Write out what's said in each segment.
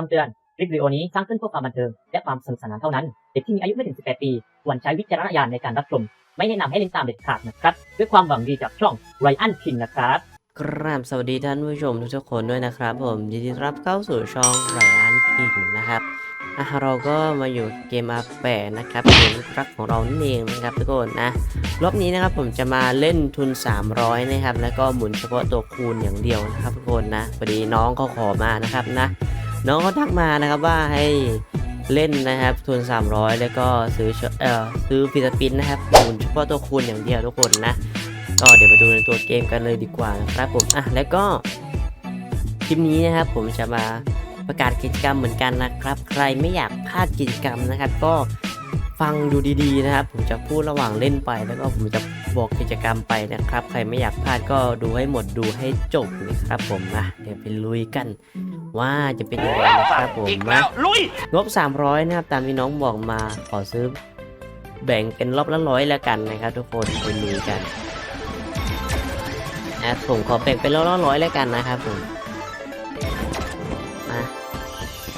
คำเตือน คลิปวิดีโอนี้สร้างขึ้นเพื่อความบันเทิง และความสนุกสนานเท่านั้น เด็กที่มีอายุไม่ถึง 18 ปีควรใช้วิจารณญาณในการรับชม ไม่แนะนำให้เล่นตามเด็ดขาดนะครับ ด้วยความหวังดีจากช่องไรอันคิงนะครับกราบสวัสดีท่านผู้ชมทุกๆคนด้วยนะครับ ผมยินดีต้อนรับเข้าสู่ช่องไรอันพิงนะครับอะเราก็มาอยู่เกมอาแปนะครับเกมรักของเรานั่นเองนะครับทุกคนนะรอบนี้นะครับผมจะมาเล่นทุน 300 นะครับ แล้วก็หมุนเฉพาะตัวคูณอย่างเดียวนะครับทุกคนนะพอดีน้องเขาขอมานะครับนะ น้องเขาทักมานะครับว่าให้เล่นนะครับทุน 300 แล้วก็ซื้อเอ่อซื้อฟิสปินนะครับหมุนเฉพาะตัวคูณอย่างเดียวทุกคนนะ ก็เดี๋ยวมาดูในตัวเกมกันเลยดีกว่านะครับผมอะแล้วก็คลิปนี้นะครับผมจะมาประกาศกิจกรรมเหมือนกันนะครับ ใครไม่อยากพลาดกิจกรรมนะครับ ก็ฟังดูดีๆนะครับ ผมจะพูดระหว่างเล่นไป แล้วก็ผมจะบอกกิจกรรมไปนะครับ ใครไม่อยากพลาดก็ดูให้หมดดูให้จบนะครับผมนะเดี๋ยวไปลุยกัน ว่าจะเป็นยังไงนะครับผมอีกนะแล้วลุยงบ 300 นะครับ ตามที่น้องบอกมาขอซื้อ แบ่งเป็นรอบละร้อยแล้วกันนะครับทุกคนไปลุยกันนะผมขอแบ่งเป็นรอบละร้อยแล้วกันนะครับผมมา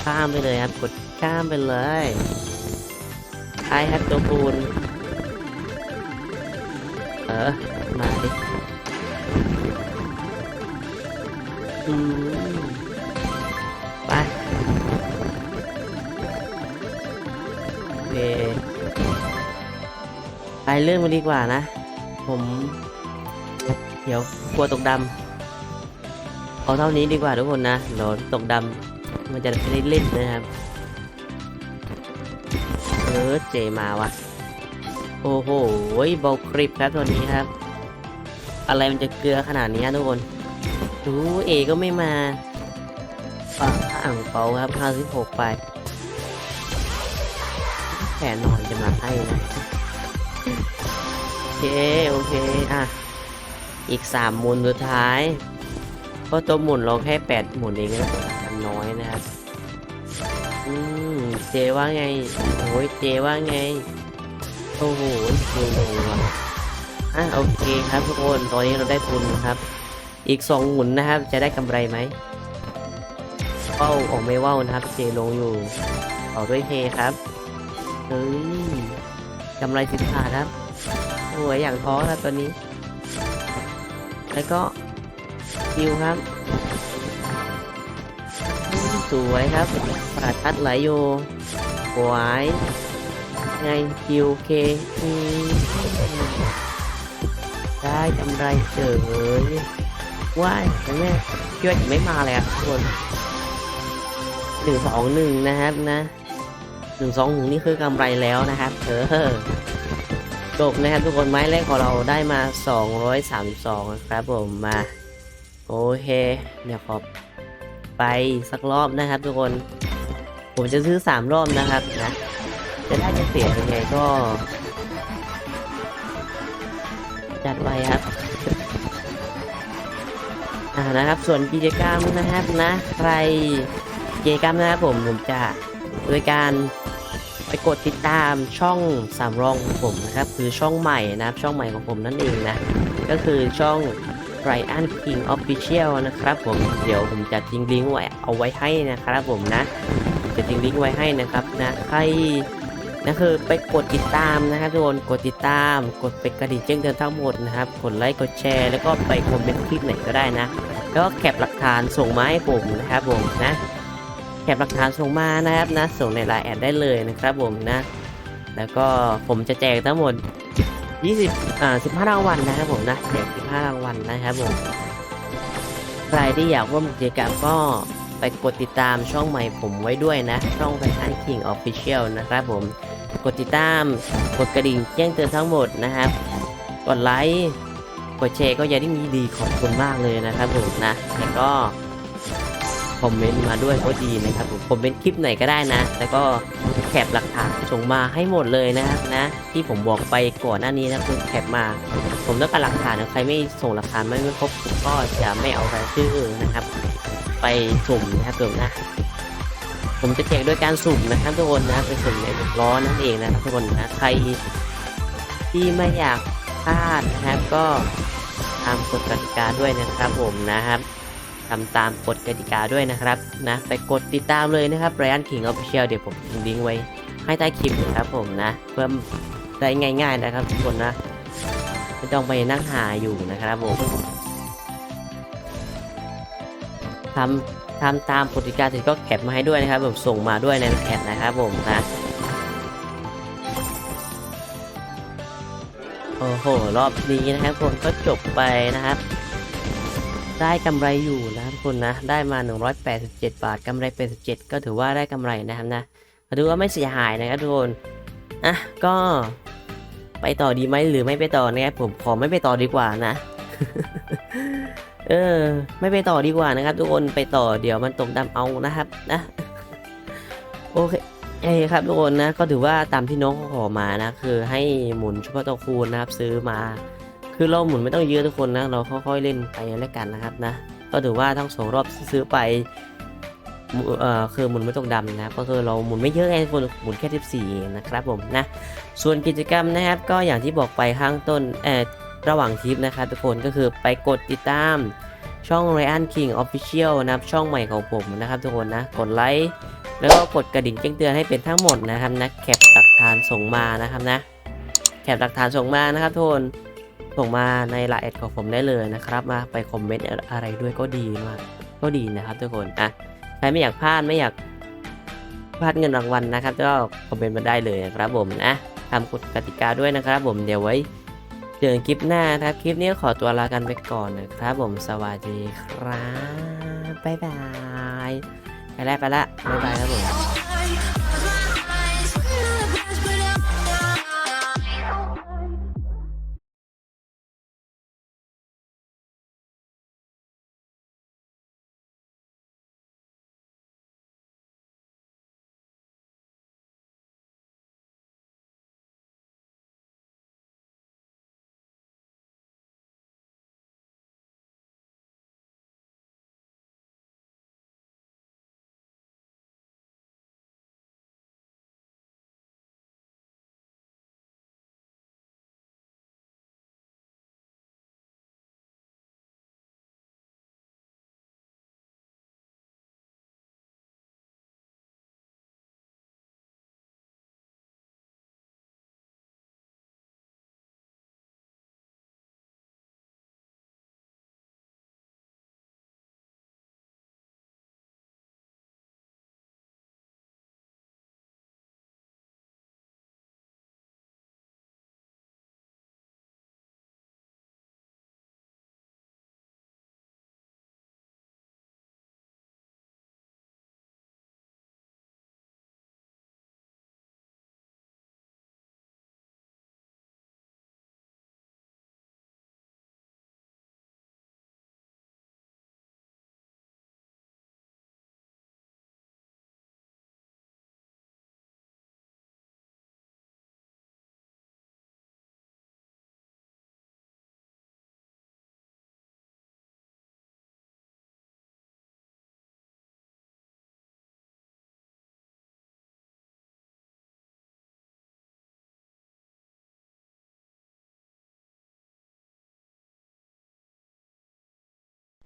ข้ามไปเลยครับกดข้ามไปเลยใช่ครับตัวคูณเออมาดิอืม ไปเรื่องมาดีกว่านะ ผมเดี๋ยวกลัวตกดำเอาเท่านี้ดีกว่าทุกคนนะเดี๋ยวตกดำมันจะไม่ได้เล่นนะครับเออเจมาวะโอ้โหเบาคลิปครับตัวนี้ครับ อะไรมันจะเกลือขนาดนี้ทุกคนดูเอก็ไม่มาอะอ่างเปาครับ 56 ไปแผนนอนจะมาให้นะ โอเค โอเค อะ อีกสามหมุนสุดท้าย เพราะตัวหมุนเราแค่แปดหมุนเองนะมันน้อยนะครับ อืม เจว่าไง โอ้ย เจว่าไง โอ้โหดูดูว่ะอะ โอเคครับทุกคน ตอนนี้เราได้ทุนนะครับ อีกสองหมุนนะครับ จะได้กำไรไหมเว้าออกไม่เว้านะครับ เจลงอยู่ต่อด้วยเฮครับ เฮ้ย กำไรสิบบาทครับโอ้ยอย่างท้อครับตัวนี้ แล้วก็คิวครับ สวยครับปาดทัดไหลอยู่หวายไงคิวเคได้กำไรเฉยว้ายแต่เนี่ยคิดว่าจะไม่มาเลยอะทุกคนหนึ่งสองหนึ่งนะครับนะ หนึ่งสองหนึ่งนี่คือกำไรแล้วนะครับเออจบนะครับทุกคนไม้แรกของเราได้มา 232นะครับผมมาโอเค เดี๋ยวขอไปสักรอบนะครับ ทุกคน ผมจะซื้อ 3 รอบนะครับนะจะได้จะเสียยังไงก็ จัดไว้ครับอ่านะครับ ส่วนกิจกรรมนะครับนะ ใครกิจกรรมนะครับผมผมจะโดยการ ไปกดติดตามช่องสามรองของผมนะครับ คือช่องใหม่นะครับช่องใหม่ของผมนั่นเองนะ ก็คือช่อง Ryan King Official นะครับผมเดี๋ยวผมจะทิ้งลิงก์ไว้เอาไว้ให้นะครับผมนะ จะทิ้งลิงก์ไว้ให้นะครับนะใครนะคือไปกดติดตามนะครับทุกคนกดติดตาม กดไปกระดิ่งแจ้งเตือนทั้งหมดนะครับกดไลค์กดแชร์แล้วก็ไปคอมเมนต์คลิปไหนก็ได้นะ แล้วก็แคปหลักฐานส่งมาให้ผมนะครับผมนะ แคปหลักฐานส่งมานะครับนะ ส่งในไลน์แอดได้เลยนะครับผมนะ แล้วก็ผมจะแจกทั้งหมด 20อ่า15 รางวัลนะครับผมนะแจก15 รางวัลนะครับผมใครที่อยากร่วมกิจกรรมก็ไปกดติดตามช่องใหม่ผมไว้ด้วยนะ ช่องไ i น King Official นะครับผมกดติดตามกดกระดิ่งแจ้งเตือนทั้งหมดนะครับ กดไลค์กดแชร์ก็ยังได้มีดีขอบคุณมากเลยนะครับผมนะแล้วก็ คอมเมนต์มาด้วยก็ดีนะครับผมคอมเมนต์คลิปไหนก็ได้นะ แล้วก็แคปหลักฐานส่งมาให้หมดเลยนะครับนะ ที่ผมบอกไปก่อนหน้านี้นะคือแคปมา ผมต้องการหลักฐานนะใครไม่ส่งหลักฐานไม่ไม่ครบก็จะไม่เอารายชื่อนะครับ ไปสุ่มนะครับผมนะผมจะแจกด้วยการสุ่มนะครับทุกคนนะเป็นสุ่มในวงล้อนั่นเองนะครับทุกคนนะใครที่ไม่อยากพลาดนะครับก็ตามกฎกติกาด้วยนะครับผมนะครับ ทำตามกฎกติกาด้วยนะครับนะไปกดติดตามเลยนะครับ Brian King Official เดี๋ยวผมทิ้งลิงก์ไว้ให้ใต้คลิปนะครับผมนะ เพื่อได้ง่าย ๆนะครับทุกคนนะไม่ต้องไปนั่งหาอยู่นะครับผมทำทำตามกฎกติกาเสร็จก็แคปมาให้ด้วยนะครับผมส่งมาด้วยในแคปนะครับผมนะโอ้โห รอบนี้นะครับคนก็จบไปนะครับ ได้กำไรอยู่นะทุกคนนะ ได้มา 187 บาทกำไร87ก็ถือว่าได้กำไรนะครับนะก็ถือว่าไม่เสียหายนะครับทุกคนอะก็ไปต่อดีไหมหรือไม่ไปต่อนะครับผมขอไม่ไปต่อดีกว่านะ เออ ไม่ไปต่อดีกว่านะครับ ทุกคนไปต่อเดี๋ยวมันตกดำเอานะครับนะโอเคเอ้ครับทุกคนนะก็ถือว่าตามที่น้องเขาขอมานะ คือให้หมุนเฉพาะตัวคูณนะครับ ซื้อมา คือเราหมุนไม่ต้องเยอะทุกคนนะ เราค่อยๆเล่นไปแล้วกันนะครับนะ ก็ถือว่าทั้งสองรอบซื้อไปเอ่อคือหมุนไม่ต้องดำนะครับก็คือเราหมุนไม่เยอะไงทุกคนหมุนแค่ 14 นะครับผมนะ ส่วนกิจกรรมนะครับ ก็อย่างที่บอกไปข้างต้นเอ่อระหว่างคลิปนะครับทุกคนก็คือไปกดติดตามช่อง Ryan King Official นะครับช่องใหม่ของผมนะครับทุกคนนะ กดไลค์แล้วก็กดกระดิ่งแจ้งเตือนให้เป็นทั้งหมดนะครับนะแคปหลักฐานส่งมานะครับนะแคปหลักฐานส่งมานะครับทุกคน ส่งมาในไลน์แอดของผมได้เลยนะครับมาไปคอมเมนต์อะไรด้วยก็ดีมากก็ดีนะครับทุกคนอะใครไม่อยากพลาดไม่อยากพลาดเงินรางวัลนะครับ ก็คอมเมนต์มาได้เลยนะครับผมนะทำกฎกติกาด้วยนะครับ ผมเดี๋ยวไว้เจอกันคลิปหน้านครับคลิปนี้ขอตัวลากันไปก่อนนะครับ ผมสวัสดีครับบ๊ายบายไปแล้วไปละบ๊ายบายครับผม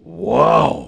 Wow.